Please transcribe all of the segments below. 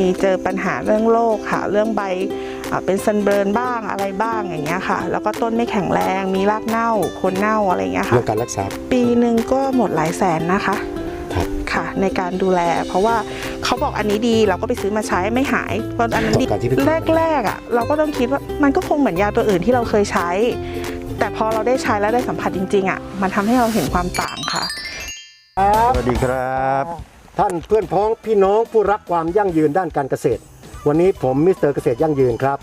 มีเจอปัญหาเรื่องโรคค่ะ เรื่องใบอ่าเป็นซันเบิร์นบ้างอะไรบ้างอย่างเงี้ยค่ะ แล้วก็ต้นไม่แข็งแรงมีรากเน่าโคนเน่าอะไรอย่างเงี้ยค่ะเรื่องการรักษา ปีหนึ่งก็หมดหลายแสนนะคะครับค่ะในการดูแล เพราะว่าเขาบอกอันนี้ดีเราก็ไปซื้อมาใช้ไม่หายเพราะอันนั้นดีต่อการที่พี่แรกๆอะเราก็ต้องคิดว่ามันก็คงเหมือนยาตัวอื่นที่เราเคยใช้ แต่พอเราได้ใช้แล้วได้สัมผัสจริงๆอะมันทำให้เราเห็นความต่างค่ะครับสวัสดีครับ ท่านเพื่อนพ้องพี่น้องผู้รักความยั่งยืนด้านการเกษตร วันนี้ผมมิสเตอร์เกษตรยั่งยืนครับ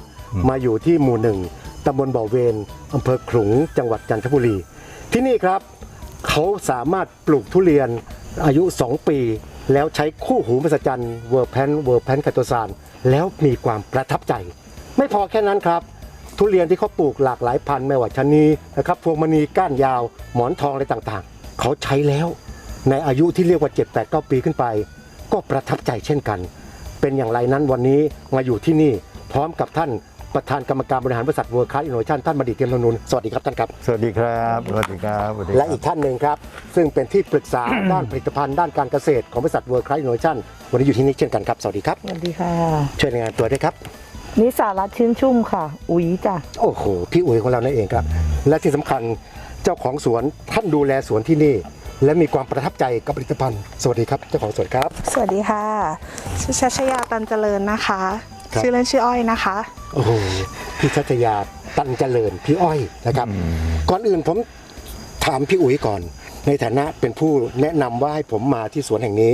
มาอยู่ที่หมู่หนึ่งตำบลบ่อเวนอำเภอขลุงจังหวัดจันทบุรี ที่นี่ครับ เขาสามารถปลูกทุเรียนอายุ 2 ปี แล้วใช้คู่หูมหัศจรรย์เวอร์แพนเวอร์แพนคาโตซานแล้วมีความประทับใจ ไม่พอแค่นั้นครับ ทุเรียนที่เขาปลูกหลากหลายพันธุ์ไม่ว่าชะนีนะครับพวงมณีก้านยาวหมอนทองอะไรต่างๆ เขาใช้แล้ว ในอายุที่เรียกว่า 7 8 9 ปีขึ้นไป ก็ประทับใจเช่นกัน เป็นอย่างไรนั้นวันนี้มาอยู่ที่นี่พร้อมกับท่านประธานกรรมการบริหารบริษัทเวิร์คคาร์อินโนเวชันท่านบดิตเทียมนนุนสวัสดีครับท่านครับ สวัสดีครับสวัสดีครับสวัสดีครับและอีกท่านหนึ่งครับ ซึ่งเป็นที่ปรึกษา ด้านผลิตภัณฑ์ด้านการเกษตรของบริษัทเวิร์คคาร์อินโนเวชันวันนี้อยู่ที่นี่เช่นกันครับ สวัสดีครับ สวัสดีค่ะช่วยรายงานตัวด้วยครับนิสารัตน์ชื่นชุ่มค่ะ อุ๋ยจ้ะโอ้โหพี่อุ๋ยของเรานั่นเองครับ และที่สำคัญเจ้าของสวนท่านดูแลสวนที่นี่ และมีความประทับใจกับผลิตภัณฑ์ สวัสดีครับเจ้าของสวนครับ สวัสดีค่ะชื่อชัชยาตันเจริญนะคะ ครับ ชื่อเล่นชื่ออ้อยนะคะ โอ้โหพี่ชัชยาตันเจริญพี่อ้อยนะครับ ก่อนอื่นผมถามพี่อุ๋ยก่อน ในฐานะเป็นผู้แนะนำว่าให้ผมมาที่สวนแห่งนี้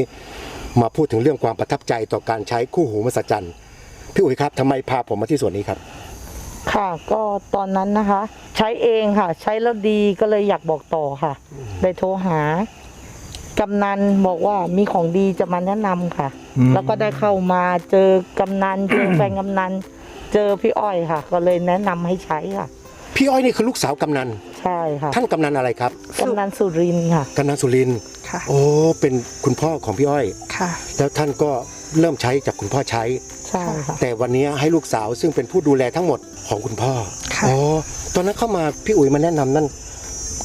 มาพูดถึงเรื่องความประทับใจต่อการใช้คู่หูมหัศจรรย์พี่อุ๋ยครับทำไมพาผมมาที่สวนนี้ครับ ค่ะ ก็ตอนนั้นนะคะ ใช้เองค่ะ ใช้แล้วดีก็เลยอยากบอกต่อค่ะ ได้โทรหากำนันบอกว่ามีของดีจะมาแนะนำค่ะ อืม แล้วก็ได้เข้ามาเจอกำนันเจอแฟนกำนัน เจอพี่อ้อยค่ะ ก็เลยแนะนำให้ใช้ค่ะ พี่อ้อยนี่คือลูกสาวกำนัน ใช่ค่ะท่านกำนันอะไรครับกำนันสุรินทร์ค่ะ กำนันสุรินทร์ค่ะ โอ้เป็นคุณพ่อของพี่อ้อย ค่ะ แล้วท่านก็เริ่มใช้จากคุณพ่อใช้ ใช่ค่ะ แต่วันนี้ให้ลูกสาวซึ่งเป็นผู้ดูแลทั้งหมดของคุณพ่อค่ะ อ๋อตอนนั้นเข้ามาพี่อุ๋ยมาแนะนำนั่น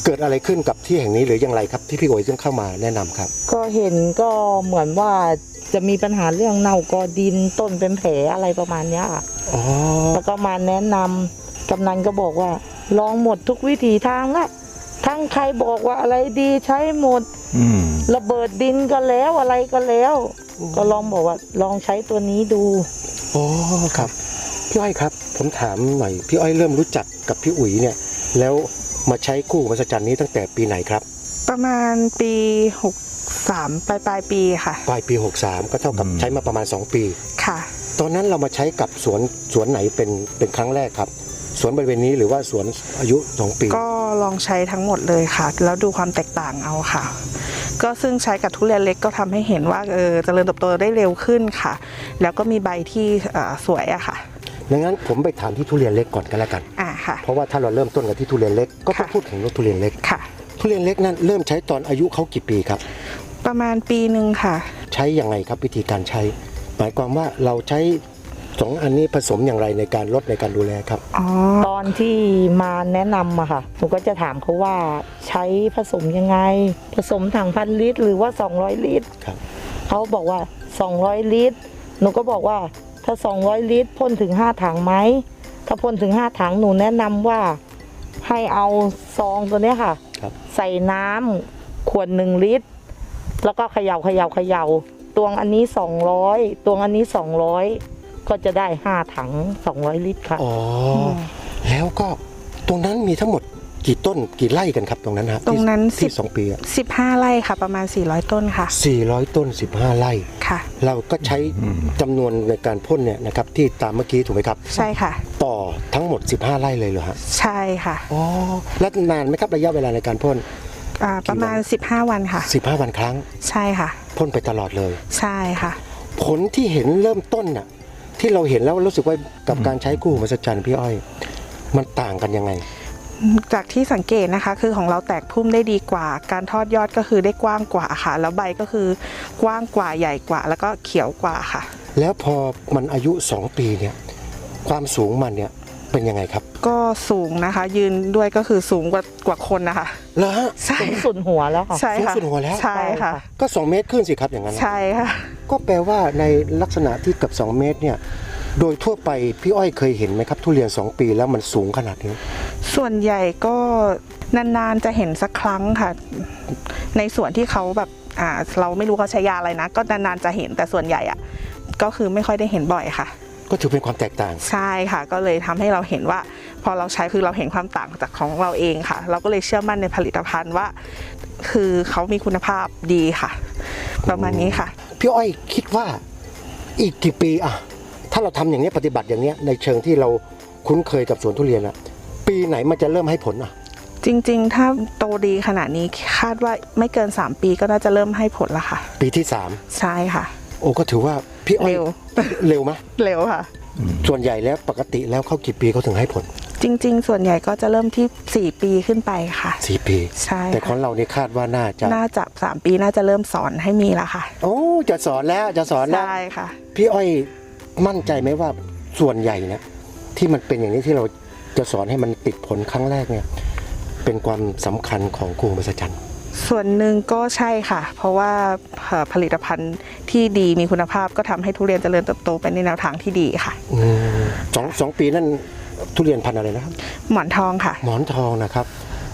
เกิดอะไรขึ้นกับที่แห่งนี้หรืออย่างไรครับ ที่พี่อุ๋ยจึงเข้ามาแนะนำครับ ก็เห็นก็เหมือนว่าจะมีปัญหาเรื่องเน่ากอดินต้นเป็นแผลอะไรประมาณเนี้ยค่ะ อ๋อ แล้วก็มาแนะนำกำนันก็บอกว่า ลองหมดทุกวิถีทางละทั้งใครบอกว่าอะไรดีใช้หมด อืม ระเบิดดินก็แล้วอะไรก็แล้ว ก็ลองบอกว่าลองใช้ตัวนี้ดูอ๋อครับ พี่อ้อยครับ ผมถามหน่อย พี่อ้อยเริ่มรู้จักกับพี่อุ๋ยเนี่ย แล้วมาใช้คู่มหัศจรรย์นี้ตั้งแต่ปีไหนครับ ประมาณปี63ปลายปลายๆปีค่ะ ปลายปี 63 ก็เท่ากับใช้มาประมาณ 2 ปี ค่ะ ตอนนั้นเรามาใช้กับสวนสวนไหนเป็นเป็นครั้งแรกครับ สวนบริเวณนี้หรือว่าสวนอายุ 2 ปี ก็ลองใช้ทั้งหมดเลยค่ะ แล้วดูความแตกต่างเอาค่ะ ก็ซึ่งใช้กับทุเรียนเล็กก็ทำให้เห็นว่าเออเจริญเติบโตได้เร็วขึ้นค่ะ แล้วก็มีใบที่เอ่อสวยอะค่ะดังนั้นผมไปถามที่ทุเรียนเล็กก่อนกันแล้วกันอ่าค่ะเพราะว่าถ้าเราเริ่มต้นกันที่ทุเรียนเล็กก็ต้องค่ะพูดถึงรถทุเรียนเล็กค่ะ ทุเรียนเล็กนั้นเริ่มใช้ตอนอายุเขากี่ปีครับ ประมาณปีหนึ่งค่ะ ใช้ยังไงครับวิธีการใช้ หมายความว่าเราใช้ สองอันนี้ผสมอย่างไรในการลดในการดูแลครับ อ๋อ ตอนที่มาแนะนำอะค่ะ หนูก็จะถามเขาว่าใช้ผสมยังไง ผสมถังพันลิตร หรือว่า 200 ลิตรครับ เขาบอกว่า 200 ลิตร หนูก็บอกว่าถ้า 200 ลิตรพ่นถึง 5 ถังไหม ถ้าพ่นถึง 5 ถังหนูแนะนำว่าให้เอาซองตัวเนี้ยค่ะ ครับ ใส่น้ำขวดหนึ่งลิตร แล้วก็เขย่าเขย่าเขย่าตวงอันนี้ 200 ตวงอันนี้ 200 ก็จะได้5ถัง200ลิตรค่ะ อ๋อแล้วก็ตรงนั้นมีทั้งหมดกี่ต้นกี่ไร่กันครับตรงนั้นฮะตรงนั้นที่สิที่บสองปีอะ15 ไร่ค่ะ ประมาณ 400 ต้นค่ะ400 ต้น 15 ไร่ ค่ะ เราก็ใช้จำนวนในการพ่นเนี่ยนะครับที่ตามเมื่อกี้ถูกไหมครับ ใช่ค่ะ ต่อทั้งหมด 15 ไร่เลยเหรอฮะใช่ค่ะอ๋อแล้วนานไหมครับระยะเวลาในการพ่น อ่าประมาณ 15 วันค่ะ 15 วันครั้งใช่ค่ะ พ่นไปตลอดเลย ใช่ค่ะ ผลที่เห็นเริ่มต้นน่ะ ที่เราเห็นแล้วรู้สึกว่ากับการใช้คู่หูมหัศจรรย์พี่อ้อย มันต่างกันยังไง จากที่สังเกตนะคะ คือของเราแตกพุ่มได้ดีกว่า การทอดยอดก็คือได้กว้างกว่าค่ะ แล้วใบก็คือกว้างกว่าใหญ่กว่า แล้วก็เขียวกว่าค่ะ แล้วพอมันอายุ 2 ปีเนี่ย ความสูงมันเนี่ย เป็นยังไงครับก็สูงนะคะ ยืนด้วยก็คือสูงกว่ากว่าคนนะคะเหรอฮะใช่สูงสุดหัวแล้วค่ะ ใช่ค่ะสูงสุดหัวแล้ว ใช่ค่ะ ก็2เมตรขึ้นสิครับอย่างนั้นนะใช่ค่ะ ก็แปลว่าในลักษณะที่เกือบ2 เมตรเนี่ยโดยทั่วไปพี่อ้อยเคยเห็นไหมครับ ทุเรียน 2 ปีแล้วมันสูงขนาดนี้ ส่วนใหญ่ก็นานๆจะเห็นสักครั้งค่ะ ในส่วนที่เขาแบบอ่าเราไม่รู้เขาใช้ยาอะไรนะ ก็นานๆจะเห็นแต่ส่วนใหญ่อะก็คือไม่ค่อยได้เห็นบ่อยค่ะ ก็ถือเป็นความแตกต่าง ใช่ค่ะ ก็เลยทำให้เราเห็นว่า พอเราใช้คือเราเห็นความต่างจากของเราเองค่ะ เราก็เลยเชื่อมั่นในผลิตภัณฑ์ว่า คือเขามีคุณภาพดีค่ะ ประมาณนี้ค่ะ พี่อ้อยคิดว่าอีกกี่ปีอะถ้าเราทำอย่างนี้ยปฏิบัติอย่างเนี้ยในเชิงที่เราคุ้นเคยกับสวนทุเรียนอะปีไหนมันจะเริ่มให้ผลอะจริง ๆ ถ้าโตดีขนาดนี้คาดว่าไม่เกิน 3 ปีก็น่าจะเริ่มให้ผลละค่ะ ปีที่สามใช่ค่ะ โอ้ก็ถือว่าพี่อ้อยเร็ว เร็วไหมเร็วค่ะ ส่วนใหญ่แล้วปกติแล้วเขากี่ปีเขาถึงให้ผลจริง ๆ ส่วนใหญ่ก็จะเริ่มที่ 4 ปีขึ้นไปค่ะ สี่ปี ใช่แต่ขอค่ะงเรานี่คาดว่าน่าจะ น่าจะ 3 ปีน่าจะเริ่มสอนให้มีละค่ะ โอ้จะสอนแล้วจะสอนแล้ว ใช่ค่ะ พี่อ้อยมั่นใจไหมว่าส่วนใหญ่เนี่ยที่มันเป็นอย่างนี้ที่เราจะสอนให้มันติดผลครั้งแรกเนี่ย เป็นความสำคัญของครูมหัศจรรย์ ส่วนหนึ่งก็ใช่ค่ะ เพราะว่าเอ่อผลิตภัณฑ์ที่ดีมีคุณภาพก็ทำให้ทุเรียนเจริญเติบโตไปในแนวทางที่ดีค่ะอืมสองสองปีนั่นทุเรียนพันธุ์อะไรนะครับ หมอนทองค่ะ หมอนทองนะครับ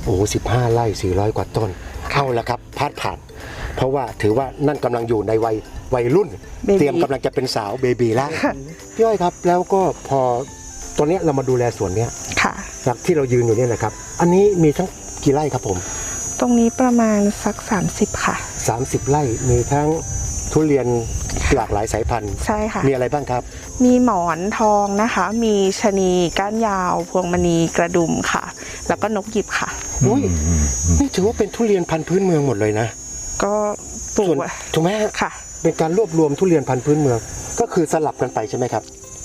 โอ้สิบห้าไร่สี่ร้อยกว่าต้นเอาละครับพาดผ่าน เพราะว่าถือว่านั่นกำลังอยู่ในวัยวัยรุ่น Baby เตรียมกำลังจะเป็นสาวเบบีแล้วพี่อ้อยครับ แล้วก็พอตอนเนี้ยเรามาดูแลสวนเนี้ยค่ะจากที่เรายืนอยู่เนี่ยนะครับ อันนี้มีทั้งกี่ไร่ครับผม ตรงนี้ประมาณสัก 30 ค่ะ 30 ไร่มีทั้งทุเรียนหลากหลายสายพันธุ์ ใช่ค่ะ มีอะไรบ้างครับ มีหมอนทองนะคะ มีชะนีก้านยาว พวงมณีกระดุมค่ะ แล้วก็นกหยิบค่ะ อุ้ยนี่ถือว่าเป็นทุเรียนพันธุ์พื้นเมืองหมดเลยนะ ก็ปลูส่วนกอะถูกไหมฮะค่ะเป็นการรวบรวมทุเรียนพันธุ์พื้นเมือง ก็คือสลับกันไปใช่ไหมครับ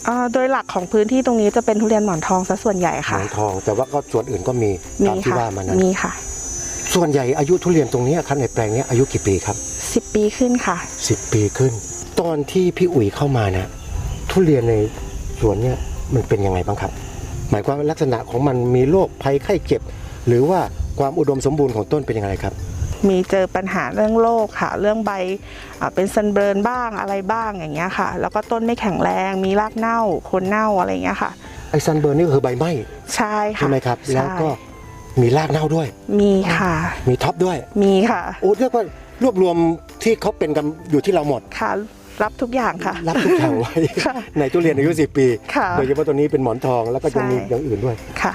อ่าโดยหลักของพื้นที่ตรงนี้จะเป็นทุเรียนหมอนทองซะส่วนใหญ่หมค่ะ อนทอง แต่ว่าก็ส่วนอื่นก็มีมีตามที่ค่ะ ว่ามานั้น มีค่ะ ส่วนใหญ่อายุทุเรียนตรงเนี้ยครับในแปลงเนี้ยอายุกี่ปีครับ 10 ปีขึ้นค่ะ 10 ปีขึ้น ตอนที่พี่อุ๋ยเข้ามานะทุเรียนในสวนเนี่ยมันเป็นยังไงบ้างครับ หมายความว่าลักษณะของมันมีโรคภัยไข้เจ็บ หรือว่าความอุดมสมบูรณ์ของต้นเป็นยังไงครับ มีเจอปัญหาเรื่องโรคค่ะ เรื่องใบอ่าเป็นซันเบิร์นบ้างอะไรบ้างอย่างเงี้ยค่ะ แล้วก็ต้นไม่แข็งแรงมีรากเน่าโคนเน่าอะไรอย่างเงี้ยค่ะไอซันเบิร์นนี่ก็คือใบไหม้ใช่ค่ะใช่ไหมครับใช่แล้วก็ มีรากเน่าด้วย มีค่ะ มีท็อปด้วย มีค่ะโอ้เรียกว่ารวบรวมที่เขาเป็นกันอยู่ที่เราหมดค่ะ รับทุกอย่างค่ะ รับทุกอย่างไว้ค่ะในทุเรียนอายุ10 ปีค่ะโดยเฉพาะตัวนี้เป็นหมอนทองแล้วก็ยังมีใช่อย่างอื่นด้วยค่ะ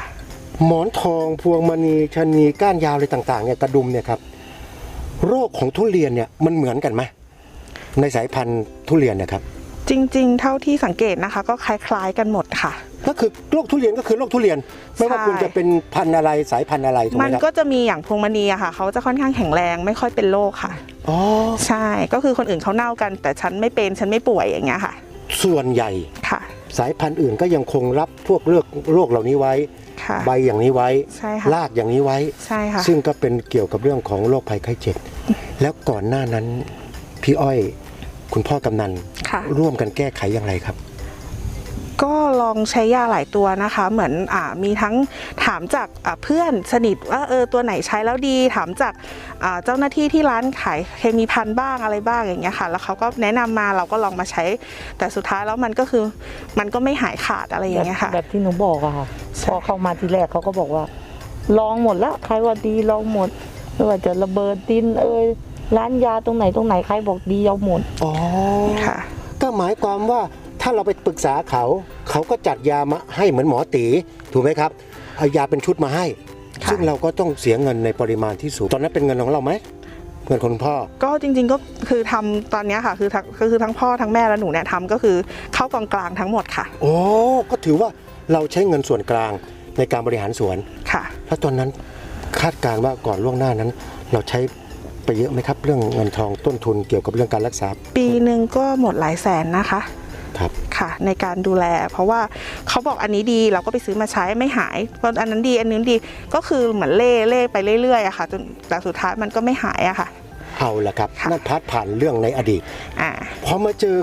หมอนทองพวงมณีชะนีก้านยาวอะไรต่างๆเนี่ยกระดุมเนี่ยครับโรคของทุเรียนเนี่ยมันเหมือนกันไหมในสายพันธุ์ทุเรียนเนะครับ จริง ๆ เท่าที่สังเกตนะคะ ก็คล้าย ๆ กันหมดค่ะ ก็คือโรคทุเรียนก็คือโรคทุเรียน ไม่ว่าใช่คุณจะเป็นพันธุ์อะไรสายพันธุ์อะไรถูกไหมัมนครับก็จะมีอย่างพวงมณีอะค่ะเขาจะค่อนข้างแข็งแรงไม่ค่อยเป็นโรคค่ะ อ๋อ ใช่ก็คือคนอื่นเขาเน่ากัน แต่ฉันไม่เป็นฉันไม่ป่วยอย่างเงี้ยค่ะส่วนใหญ่ค่ะสายพันธุ์อื่นก็ยังคงรับพวกโรคโรคเหล่านี้ไว้ ค่ะ ใบอย่างนี้ไว้ใช่ค่ะ รากอย่างนี้ไว้ ใช่ค่ะ ซึ่งก็เป็นเกี่ยวกับเรื่องของโรคภัยไข้เจ็บแล้วก่อนหน้านั้น พี่อ้อย คุณพ่อกำนัน ค่ะร่วมกันแก้ไขอย่างไรครับ ก็ลองใช้ยาหลายตัวนะคะ เหมือนอ่ามีทั้งถามจากอ่าเพื่อนสนิทว่าเออตัวไหนใช้แล้วดี ถามจากอ่าเจ้าหน้าที่ที่ร้านขายเคมีพันบ้างอะไรบ้างอย่างเงี้ยค่ะ แล้วเขาก็แนะนำมาเราก็ลองมาใช้ แต่สุดท้ายแล้วมันก็คือมันก็ไม่หายขาดอะไรอย่างเงี้ยค่ะแบบที่หนูบอกอะค่ะใช่พอเข้ามาทีแรกเขาก็บอกว่า ลองหมดแล้วใครว่าดีลองหมดไม่ว่าจะระเบิดดินเอ่ยร้านยาตรงไหนตรงไหนใครบอกดีเอาหมด อ๋อ ค่ะ ก็หมายความว่าถ้าเราไปปรึกษาเขา เขาก็จัดยามาให้เหมือนหมอตีถูกไหมครับเอายาเป็นชุดมาให้ค่ะซึ่งเราก็ต้องเสียเงินในปริมาณที่สูง ตอนนั้นเป็นเงินของเราไหมเงินของคุณพ่อ ก็จริงๆก็คือทำตอนเนี้ยค่ะคือทั้งก็คือทั้งพ่อทั้งแม่และหนูเนี่ยทำก็คือเข้ากองกลางทั้งหมดค่ะ โอ้ก็ถือว่าเราใช้เงินส่วนกลางในการบริหารสวนค่ะ แล้วตอนนั้นคาดการณ์ว่าก่อนล่วงหน้านั้น เราใช้ ไปเยอะไหมครับ เรื่องเงินทองต้นทุนเกี่ยวกับเรื่องการรักษา ปีหนึ่งก็หมดหลายแสนนะคะครับค่ะ ในการดูแล เพราะว่าเขาบอกอันนี้ดีเราก็ไปซื้อมาใช้ไม่หายเพราะอันนั้นดีอันนี้ดีก็คือเหมือนเล่เล่ไปเรื่อยๆอะค่ะจนแต่สุดท้ายมันก็ไม่หายอะค่ะ เอาละครับค่ะ นั่นพัดผ่านเรื่องในอดีตอ่าพอมาเจอ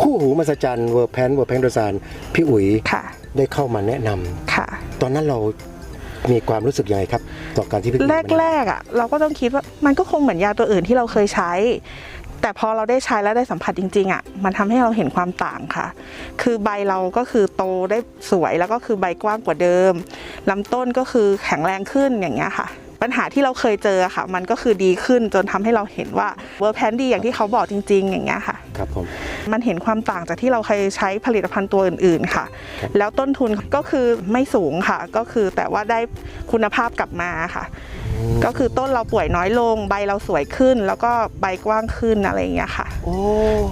คู่หูมหัศจรรย์เวอร์แพนเวอร์แพนโดซานพี่อุ๋ยค่ะได้เข้ามาแนะนำค่ะ ตอนนั้นเรา มีความรู้สึกยังไงครับต่อการที่พี่อุ๋ยแรมากแนะนำแรกๆอะเราก็ต้องคิดว่ามันก็คงเหมือนยาตัวอื่นที่เราเคยใช้ แต่พอเราได้ใช้แล้วได้สัมผัสจริงๆอะมันทำให้เราเห็นความต่างค่ะ คือใบเราก็คือโตได้สวยแล้วก็คือใบกว้างกว่าเดิมลำต้นก็คือแข็งแรงขึ้นอย่างเงี้ยค่ะ ปัญหาที่เราเคยเจอค่ะ มันก็คือดีขึ้นจนทำให้เราเห็นว่าเวอร์แพนดีอย่างที่เขาบอกจริง ๆ อย่างเงี้ยค่ะครับผมมันเห็นความต่างจากที่เราเคยใช้ผลิตภัณฑ์ตัวอื่น ๆค่ะ แล้วต้นทุนก็คือไม่สูงค่ะ ก็คือแต่ว่าได้คุณภาพกลับมาค่ะ ก็คือต้นเราป่วยน้อยลง ใบเราสวยขึ้น แล้วก็ใบกว้างขึ้นอะไรอย่างเงี้ยค่ะโอ้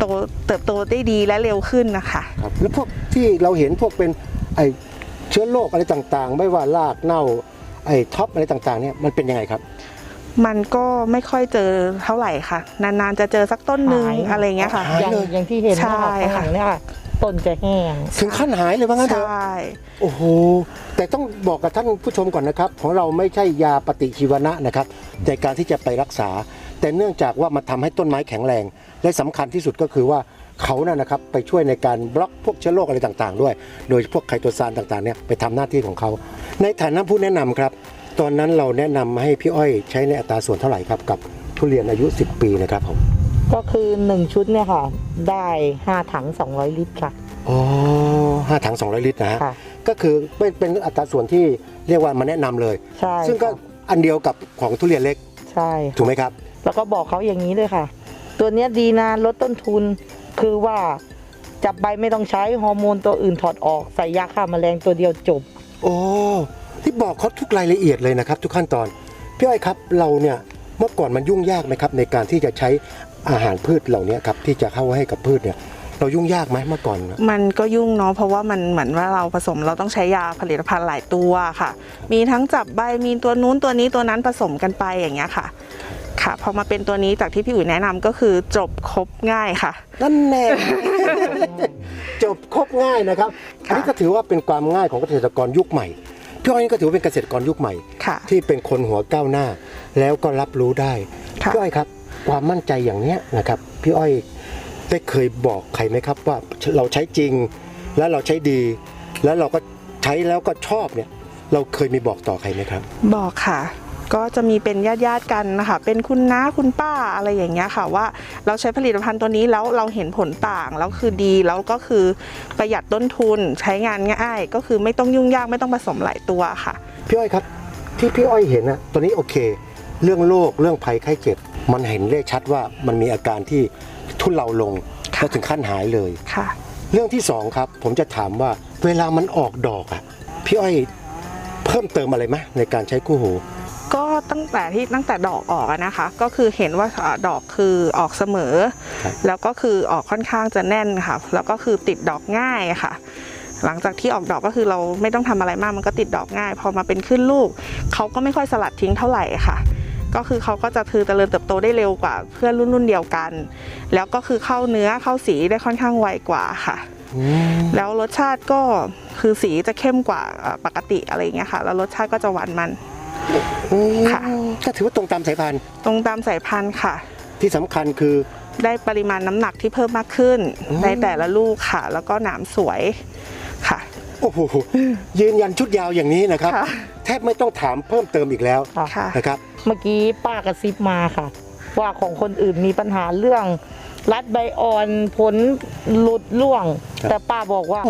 โตเติบโตได้ดีและเร็วขึ้นนะคะครับแล้วพวกที่เราเห็นพวกเป็นไอเชื้อโรคอะไรต่างๆ ไม่ว่ารากเน่า ไอท็อปอะไรต่างๆเนี่ยมันเป็นยังไงครับ มันก็ไม่ค่อยเจอเท่าไหร่ค่ะ นานๆจะเจอสักต้นหนึ่งหาย อะไรอย่างเงี้ยค่ะ หายอย่างเลย อย่างที่เห็นใช่เนี่ยค่ะข้างหลังเนี่ยค่ะต้นจะแห้ง ถึงขั้นหายเลยว่างั้นใชเถอะ่ โอ้โห แต่ต้องบอกกับท่านผู้ชมก่อนนะครับ ของเราไม่ใช่ยาปฏิชีวนะนะครับในการที่จะไปรักษา แต่เนื่องจากว่ามันทำให้ต้นไม้แข็งแรง และสำคัญที่สุดก็คือว่า เขาน่ะนะครับไปช่วยในการบล็อกพวกเชื้อโรคอะไรต่างๆ ด้วย โดยพวกไคโตซานต่างๆเนี่ยไปทำหน้าที่ของเขา ในฐานะผู้แนะนำครับ ตอนนั้นเราแนะนำให้พี่อ้อยใช้ในอัตราส่วนเท่าไหร่ครับกับทุเรียนอายุ 10 ปีนะครับผมก็คือ 1 ชุดเนี่ยค่ะ ได้ 5 ถัง 200 ลิตรค่ะอ๋อห้าถัง 200 ลิตรนะฮะค่ะก็คือเป็นเป็นอัตราส่วนที่เรียกว่ามาแนะนำเลย ใช่ ซึ่งก็ค่ะอันเดียวกับของทุเรียนเล็ก ใช่ ถูกค่ะไหมครับ แล้วก็บอกเขาอย่างนี้เลยค่ะ ตัวเนี้ยดีนะลดต้นทุน คือว่าจับใบไม่ต้องใช้ฮอร์โมนตัวอื่นถอดออกใส่ยาฆ่าแมลงตัวเดียวจบ โอ้ที่บอกเขาทุกรายละเอียดเลยนะครับ ทุกขั้นตอนพี่อ้อยครับเราเนี่ยเมื่อก่อนมันยุ่งยากไหมครับ ในการที่จะใช้อาหารพืชเหล่านี้ครับที่จะเข้าให้กับพืชเนี่ยเรายุ่งยากไหมเมื่อก่อนมันก็ยุ่งเนาะเพราะว่ามันเหมือนว่าเราผสมเราต้องใช้ยาผลิตภัณฑ์หลายตัวค่ะ มีทั้งจับใบมีตัวนู้นตัวนี้ตัวนั้นผสมกันไปอย่างเงี้ยค่ะ ค่ะพอมาเป็นตัวนี้จากที่พี่อุ๋ยแนะนำก็คือจบครบง่ายค่ะ นั่นแน่ จบครบง่ายนะครับอันนี้ก็ถือว่าเป็นความง่ายของเกษตรกรยุคใหม่พี่อ้อยนี่ก็ถือว่าเป็นเกษตรกรยุคใหม่ ค่ะ ที่เป็นคนหัวก้าวหน้า แล้วก็รับรู้ได้ค่ะ พี่อ้อยครับ ความมั่นใจอย่างเนี้ยนะครับพี่อ้อยได้เคยบอกใครไหมครับว่าเราใช้จริง แล้วเราใช้ดี แล้วเราก็ใช้แล้วก็ชอบเนี่ย เราเคยมีบอกต่อใครไหมครับ บอกค่ะ ก็จะมีเป็นญาติญาติๆกันนะคะ เป็นคุณน้าคุณป้าอะไรอย่างเงี้ยค่ะว่าเราใช้ผลิตภัณฑ์ตัวนี้แล้วเราเห็นผลต่างแล้วคือดีแล้วก็คือประหยัดต้นทุนใช้งานง่าย ก็คือไม่ต้องยุ่งยากไม่ต้องผสมหลายตัวค่ะ พี่อ้อยครับที่พี่อ้อยเห็นนะตอนนี้โอเค เรื่องโรคเรื่องภัยไข้เจ็บ มันเห็นได้ชัดว่ามันมีอาการที่ทุเลาลงค่ะและถึงขั้นหายเลยค่ะ เรื่องที่สองครับ ผมจะถามว่าเวลามันออกดอกอะพี่อ้อยเพิ่มเติมอะไรไหมในการใช้คู่หู ก็ตั้งแต่ที่ตั้งแต่ดอกออกอะนะคะ ก็คือเห็นว่าอ่าดอกคือออกเสมอครับแล้วก็คือออกค่อนข้างจะแน่นค่ะ แล้วก็คือติดดอกง่ายค่ะ หลังจากที่ออกดอกก็คือเราไม่ต้องทำอะไรมากมันก็ติดดอกง่าย พอมาเป็นขึ้นลูกเขาก็ไม่ค่อยสลัดทิ้งเท่าไหร่ค่ะ ก็คือเขาก็จะคือเจริญเติบโตได้เร็วกว่าเพื่อนรุ่นรุ่นเดียวกัน แล้วก็คือเข้าเนื้อเข้าสีได้ค่อนข้างไวกว่าค่ะอืมแล้วรสชาติก็คือสีจะเข้มกว่าเอ่อปกติอะไรอย่างเงี้ยค่ะ แล้วรสชาติก็จะหวานมัน ค่ะ ก็ถือว่าตรงตามสายพันธุ์ตรงตามสายพันธุ์ค่ะ ที่สำคัญคือ ได้ปริมาณน้ำหนักที่เพิ่มมากขึ้นอืมในแต่ละลูกค่ะ แล้วก็หนามสวยค่ะ โอ้โหยืนยันชุดยาวอย่างนี้นะครับ ค่ะ แทบไม่ต้องถามเพิ่มเติมอีกแล้วค่ะค่ะ นะครับ เมื่อกี้ป้ากระซิบมาค่ะ ว่าของคนอื่นมีปัญหาเรื่อง รัดใบอ่อนผลหลุดร่วง ครับ แต่ป้าบอกว่า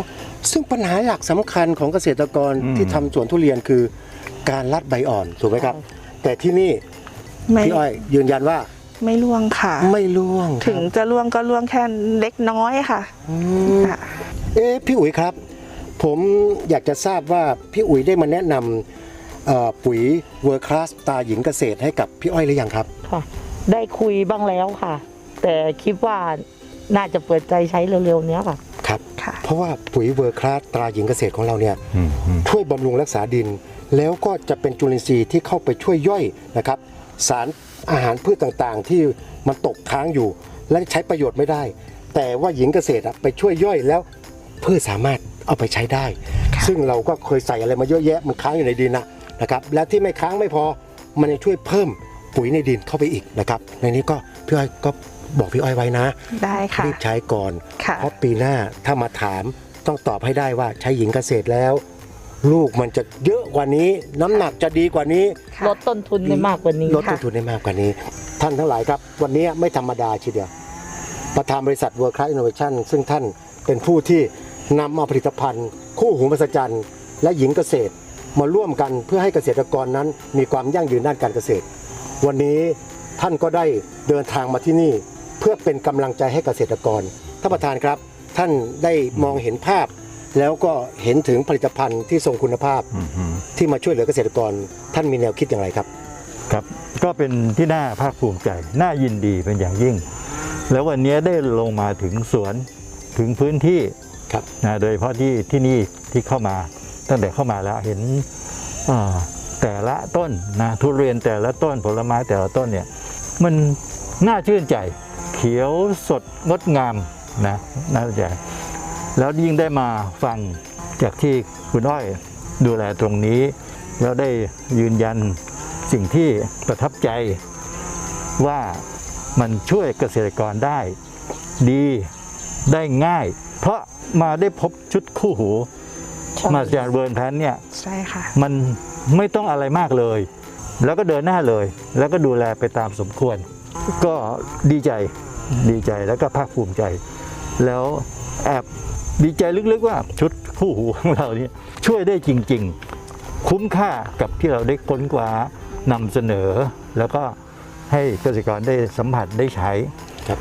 ซึ่งปัญหาหลักสำคัญของเกษตรกรอืมที่ทำสวนทุเรียนคือ การลัดใบอ่อนถูกไหมครับ แต่ที่นี่ไม่พี่อ้อยยืนยันว่าไม่ร่วงค่ะ ไม่ร่วงครับถึงจะร่วงก็ร่วงแค่เล็กน้อยค่ะอืมค่ะเอ๊ะพี่อุ๋ยครับ ผมอยากจะทราบว่าพี่อุ๋ยได้มาแนะนำเอ่อปุ๋ยเวอร์คลาสตาหญิงเกษตรให้กับพี่อ้อยหรือยังครับค่ะ ได้คุยบ้างแล้วค่ะ แต่คิดว่าน่าจะเปิดใจใช้เร็วๆเนี้ยค่ะ ครับค่ะเพราะว่าปุ๋ยเวอร์คลาสตราหญิงเกษตรของเราเนี่ยอืมอืมช่วยบำรุงรักษาดิน แล้วก็จะเป็นจุลินทรีย์ที่เข้าไปช่วยย่อยนะครับ สารอาหารพืชต่างๆ ที่มันตกค้างอยู่ และใช้ประโยชน์ไม่ได้ แต่ว่าหญิงเกษตรอะไปช่วยย่อยแล้วพืชสามารถเอาไปใช้ได้ ซึ่งเราก็เคยใส่อะไรมาเยอะแยะมันค้างอยู่ในดินนะนะครับและที่ไม่ค้างไม่พอมันยังช่วยเพิ่มปุ๋ยในดินเข้าไปอีกนะครับในนี้ก็พี่อ้อยก็ บอกพี่อ้อยไว้นะ ได้ค่ะ รีบใช้ก่อนค่ะเพราะปีหน้าถ้ามาถามต้องตอบให้ได้ว่าใช้หญิงเกษตรแล้ว ลูกมันจะเยอะกว่านี้ น้ำหนักจะดีกว่านี้ค่ะลดต้นทุนได้มากกว่านี้ลดต้นทุนได้มากกว่านี้ ท่านทั้งหลายครับ วันนี้ไม่ธรรมดาทีเดียว ประธานบริษัท World Class Innovation ซึ่งท่านเป็นผู้ที่นำเอาผลิตภัณฑ์ คู่หูมหัศจรรย์และหญิงเกษตรมาร่วมกันเพื่อให้เกษตรกรนั้น มีความยั่งยืนด้านการเกษตร วันนี้ท่านก็ได้เดินทางมาที่นี่ เพื่อเป็นกำลังใจให้เกษตรกรท่านประธานครับ ท่านได้มองเห็นภาพ แล้วก็เห็นถึงผลิตภัณฑ์ที่ทรงคุณภาพที่มาช่วยเหลือเกษตรกร ท่านมีแนวคิดอย่างไรครับครับ ก็เป็นที่น่าภาคภูมิใจน่ายินดีเป็นอย่างยิ่ง แล้ววันนี้ได้ลงมาถึงสวนถึงพื้นที่ครับนะโดยเฉพาะที่ที่นี่ที่เข้ามา ตั้งแต่เข้ามาแล้วเห็นอ่าแต่ละต้นนะทุเรียนแต่ละต้นผลไม้แต่ละต้นเนี่ยมันน่าชื่นใจเขียวสดงดงามนะน่าชื่นใจแล้วยิ่งได้มาฟังจากที่คุณอ้อยดูแลตรงนี้ แล้วได้ยืนยันสิ่งที่ประทับใจว่ามันช่วยเกษตรกรได้ ดีได้ง่าย เพราะมาได้พบชุดคู่หูใช่มาจากเวิร์นแพนเนี่ยใช่ค่ะมันไม่ต้องอะไรมากเลย แล้วก็เดินหน้าเลย แล้วก็ดูแลไปตามสมควร ก็ดีใจดีใจแล้วก็ภาคภูมิใจ แล้วแอบดีใจลึกๆว่าชุดคู่หูของเราเนี่ยช่วยได้จริง ๆ คุ้มค่ากับที่เราได้ค้นคว้านำเสนอ แล้วก็ให้เกษตรกรได้สัมผัสได้ใช้ครับ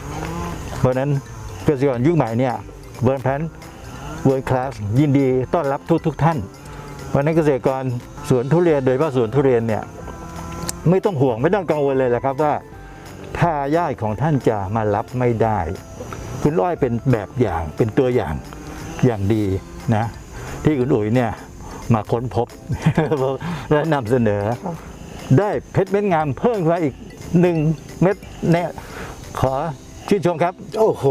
เพราะฉะนั้นเกษตรกรยุคใหม่เนี่ยเวิร์นแพนเวิร์นคลาสยินดีต้อนรับทุกทุกๆท่าน เพราะฉะนั้นเกษตรกรสวนทุเรียนโดยเฉพาะสวนทุเรียนเนี่ยไม่ต้องห่วงไม่ต้องกังวลเลยแหละครับว่า ถ้าญาติของท่านจะมารับไม่ได้ คุณอ้อยเป็นแบบอย่างเป็นตัวอย่างอย่างดีนะ ที่คุณอุ๋ยเนี่ยมาค้นพบและนำเสนอ ได้เพชรเม็ดงามเพิ่มมาอีกหนึ่งเม็ดเนี่ยขอชื่นชมครับ โอ้โห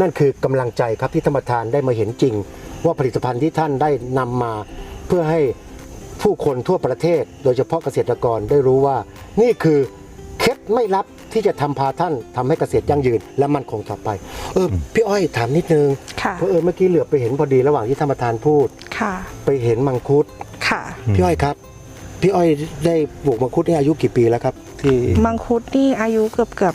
นั่นคือกำลังใจครับที่ธรรมทานได้มาเห็นจริง ว่าผลิตภัณฑ์ที่ท่านได้นำมาเพื่อให้ผู้คนทั่วประเทศ โดยเฉพาะเกษตรกรได้รู้ว่านี่คือ ไม่ลับที่จะทำพาท่านทำให้เกษตรยั่งยืน และมั่นคงต่อไป เออ พี่อ้อยถามนิดนึงค่ะเพราะเออเมื่อกี้เหลือบไปเห็นพอดีระหว่างที่ธรรมทานพูดค่ะ ไปเห็นมังคุดค่ะพี่อ้อยครับ พี่อ้อยได้ปลูกมังคุดนี่อายุกี่ปีแล้วครับ ที่มังคุดนี่อายุเกือบเกือบ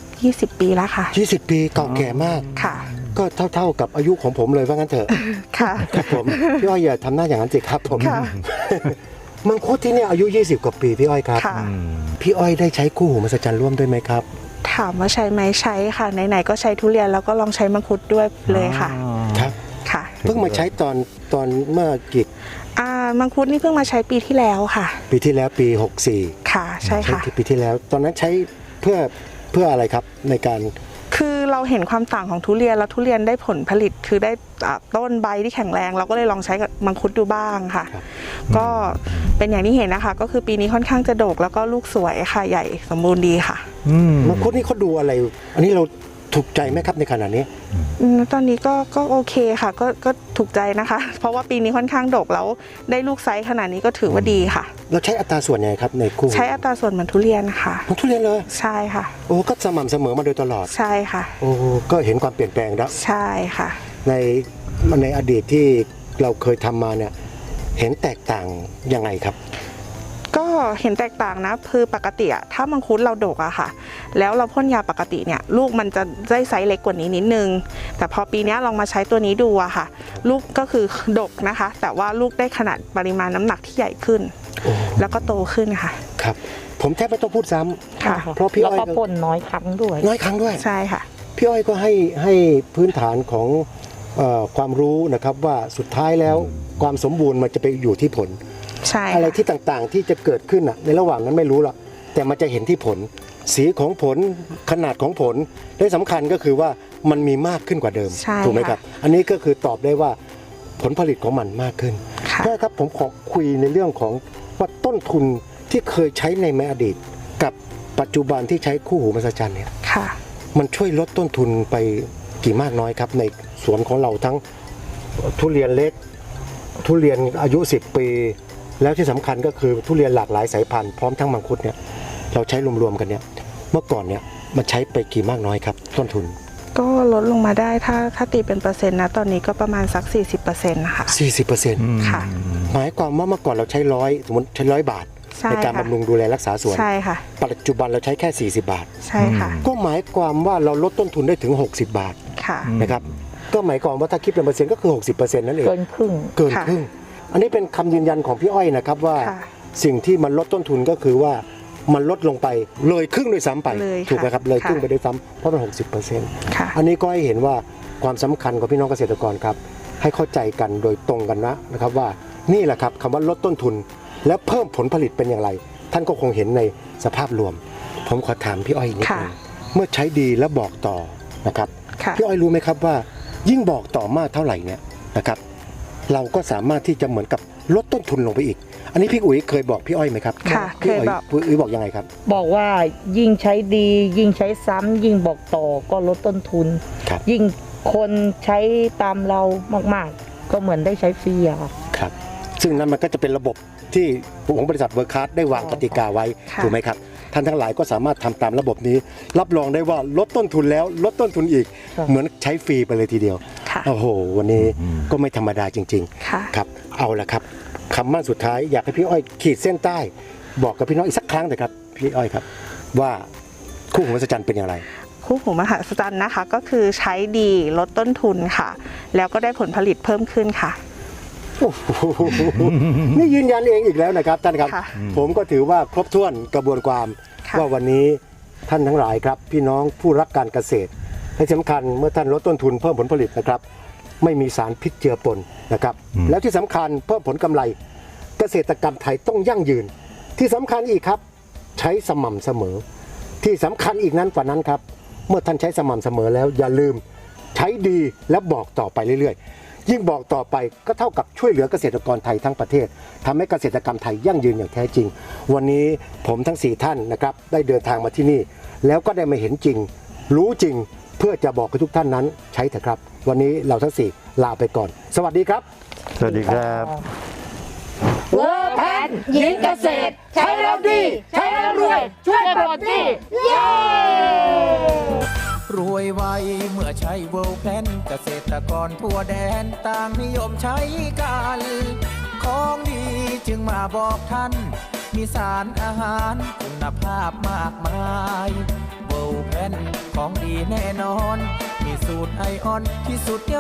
20ปีแล้วค่ะ20ปีเก่าแก่มากค่ะก็เท่าๆกับอายุของผมเลยว่างั้นเถอะ ค่ะครับผม พี่อ้อยอย่าทำหน้าอย่างนั้นสิครับผมค่ะ มังคุดที่เนี่ยอายุ 20 กว่าปีพี่อ้อยครับ ค่ะ พี่อ้อยได้ใช้คู่หูมหัศจรรย์ร่วมด้วยไหมครับ ถามว่าใช้ไหมใช้ค่ะไหนๆก็ใช้ทุเรียนแล้วก็ลองใช้มังคุดด้วยเลยค่ะครับ ค่ะเพิ่งมาใช้ตอนตอนเมื่อกี่อ่ามังคุดนี่เพิ่งมาใช้ปีที่แล้วค่ะปีที่แล้วปี 64ค่ะใช่ใช้ค่ะที่ปีที่แล้ว ตอนนั้นใช้เพื่อเพื่ออะไรครับในการ คือเราเห็นความต่างของทุเรียนแล้วทุเรียนได้ผลผลิตคือได้อ่าต้นใบที่แข็งแรง เราก็เลยลองใช้กับมังคุดดูบ้างค่ะครับก็เป็นอย่างที่เห็นนะคะ ก็คือปีนี้ค่อนข้างจะโดกแล้วก็ลูกสวยค่ะใหญ่สมบูรณ์ดีค่ะอืมมังคุดนี่เขาดูอะไร อันนี้เรา ถูกใจไหมครับในขณะนี้ อืมตอนนี้ก็ก็โอเคค่ะ ก็ก็ถูกใจนะคะ เพราะว่าปีนี้ค่อนข้างดกแล้วได้ลูกไซส์ขนาดนี้ก็ถือว่าดีค่ะ เราใช้อัตราส่วนยังไงครับในคู่หูใช้อัตราส่วนเหมือนทุเรียนค่ะ ของทุเรียนเลย ใช่ค่ะ โอ้ก็สม่ำเสมอมาโดยตลอด ใช่ค่ะ โอ้ก็เห็นความเปลี่ยนแปลงแล้ว ใช่ค่ะ ในในอดีตที่เราเคยทำมาเนี่ยเห็นแตกต่างยังไงครับ ก็เห็นแตกต่างนะคือปกติอะถ้ามังคุดเราดกอะค่ะ แล้วเราพ่นยาปกติเนี่ยลูกมันจะได้ไซส์เล็กกว่านี้นิดนึง แต่พอปีเนี้ยลองมาใช้ตัวนี้ดูอะค่ะ ลูกก็คือดกนะคะ แต่ว่าลูกได้ขนาดปริมาณน้ำหนักที่ใหญ่ขึ้นโอ้แล้วก็โตขึ้นค่ะครับผมแทบไม่ต้องพูดซ้ำค่ะเพราะพี่อ้อยแล้วก็พ่นน้อยครั้งด้วย น้อยครั้งด้วยใช่ค่ะ พี่อ้อยก็ให้ให้พื้นฐานของเออความรู้นะครับว่าสุดท้ายแล้วความสมบูรณ์มันจะไปอยู่ที่ผล ใช่อะไรค่ะที่ต่างๆที่จะเกิดขึ้นอะในระหว่างนั้นไม่รู้หรอกแต่มันจะเห็นที่ผล สีของผลขนาดของผลและสำคัญก็คือว่ามันมีมากขึ้นกว่าเดิมใช่ถูกไหมครับ อันนี้ก็คือตอบได้ว่าผลผลิตของมันมากขึ้นค่ะแม่ครับผมขอคุยในเรื่องของว่าต้นทุนที่เคยใช้ในอดีต กับปัจจุบันที่ใช้คู่หูมหัศจรรย์เนี่ยค่ะมันช่วยลดต้นทุนไปกี่มากน้อยครับ ในสวนของเราทั้งทุเรียนเล็ก ทุเรียนอายุ 10 ปี แล้วที่สำคัญก็คือทุเรียนหลากหลายสายพันธุ์พร้อมทั้งมังคุดเนี่ยเราใช้รวมๆกันเนี่ยเมื่อก่อนเนี่ยมันใช้ไปกี่มากน้อยครับต้นทุน ก็ลดลงมาได้ถ้าถ้าตีเป็นเปอร์เซ็นต์นะตอนนี้ก็ประมาณสัก 40%นะคะ40%ค่ะหมายความว่าเมื่อก่อนเราใช้ร้อยสมมติใช้ร้อยบาทใช่ในการค่ะบำรุงดูแลรักษาสวนใช่ค่ะปัจจุบันเราใช้แค่ 40 บาท ใช่ค่ะ ก็หมายความว่าเราลดต้นทุนได้ถึง 60 บาท ค่ะอืมนะครับ ก็หมายความว่าถ้าคิดเป็นเปอร์เซ็นต์ก็คือ 60%นั่นเอง เกินครึ่ง เกินค่ะครึ่ง อันนี้เป็นคำยืนยันของพี่อ้อยนะครับว่าค่ะสิ่งที่มันลดต้นทุนก็คือว่ามันลดลงไปเลยครึ่งด้วยซ้ำไปเลยค่ะถูกไหมครับเลยครึ่งค่ะ ไปด้วยซ้ำเพราะมัน60%ค่ะ อันนี้ก็ให้เห็นว่าความสำคัญของพี่น้องเกษตรกรครับ ให้เข้าใจกันโดยตรงกันนะนะครับว่านี่แหละครับคำว่าลดต้นทุน และเพิ่มผลผลิตเป็นอย่างไร ท่านก็คงเห็นในสภาพรวม ผมขอถามพี่อ้อยนิดค่ะนึงเมื่อใช้ดีแล้วบอกต่อนะครับค่ะ พี่อ้อยรู้ไหมครับว่า ยิ่งบอกต่อมากเท่าไหร่เนี่ยนะครับ เราก็สามารถที่จะเหมือนกับลดต้นทุนลงไปอีก อันนี้พี่อุ๋ยเคยบอกพี่อ้อยไหมครับค่ะพี่เคยยบอก พี่อุ๋ยบอกยังไงครับ บอกว่ายิ่งใช้ดี ยิ่งใช้ซ้ำยิ่งบอกต่อก็ลดต้นทุน ครับ ยิ่งคนใช้ตามเรามากๆ ก็เหมือนได้ใช้ฟรีอะค่ะ ครับ ซึ่งนั้นมันก็จะเป็นระบบที่ของบริษัทเวิร์คาร์ดได้วางกติกาไว้ค่ะ ถูกไหมครับ ท่านทั้งหลายก็สามารถทำตามระบบนี้ รับรองได้ว่าลดต้นทุนแล้วลดต้นทุนอีกครับเหมือนใช้ฟรีไปเลยทีเดียวค่ะโอ้โห วันนี้อืมก็ไม่ธรรมดาจริงค่ะๆครับเอาละครับคำมั่นสุดท้ายอยากให้พี่อ้อยขีดเส้นใต้ บอกกับพี่น้องอีกสักครั้งเถอะครับพี่อ้อยครับ ว่าคู่หูมหัศจรรย์เป็นอย่างไรคู่หูมหัศจรรย์นะคะ ก็คือใช้ดีลดต้นทุนค่ะ แล้วก็ได้ผลผลิตเพิ่มขึ้นค่ะ โอ้โหนี่ยืนยันเองอีกแล้วนะครับท่านครับ ค่ะผมก็ถือว่าครบถ้วนกระบวนความค่ะ ว่าวันนี้ท่านทั้งหลายครับ พี่น้องผู้รักการเกษตรให้สำคัญเมื่อท่านลดต้นทุนเพิ่มผลผลิตนะครับ ไม่มีสารพิษเจือปนนะครับอืมแล้วที่สำคัญเพิ่มผลกำไร เกษตรกรรมไทยต้องยั่งยืน ที่สำคัญอีกครับ ใช้สม่ำเสมอ ที่สำคัญอีกนั้นกว่านั้นครับ เมื่อท่านใช้สม่ำเสมอแล้วอย่าลืม ใช้ดีและบอกต่อไปเรื่อยๆ ยิ่งบอกต่อไปก็เท่ากับช่วยเหลือเกษตรกรไทยทั้งประเทศทำให้เกษตรกรรมไทยยั่งยืนอย่างแท้จริง วันนี้ผมทั้ง 4 ท่านนะครับได้เดินทางมาที่นี่ แล้วก็ได้มาเห็นจริง รู้จริงเพื่อจะบอกให้ทุกท่านนั้นใช้เถอะครับ วันนี้เราทั้งสี่ลาไปก่อน สวัสดีครับ สวัสดีครับเวอร์แพนหญิงเกษตร ใช้แล้วดี ใช้แล้วรวย ช่วยปลดหนี้เย้ รวยไวเมื่อใช้เวลแพนเกษตรกรทั่วแดนต่างนิยมใช้กัน ของดีจึงมาบอกท่าน มีสารอาหารคุณภาพมากมายเวลแพนของดีแน่นอน มีสูตรไอออนที่สุดยอด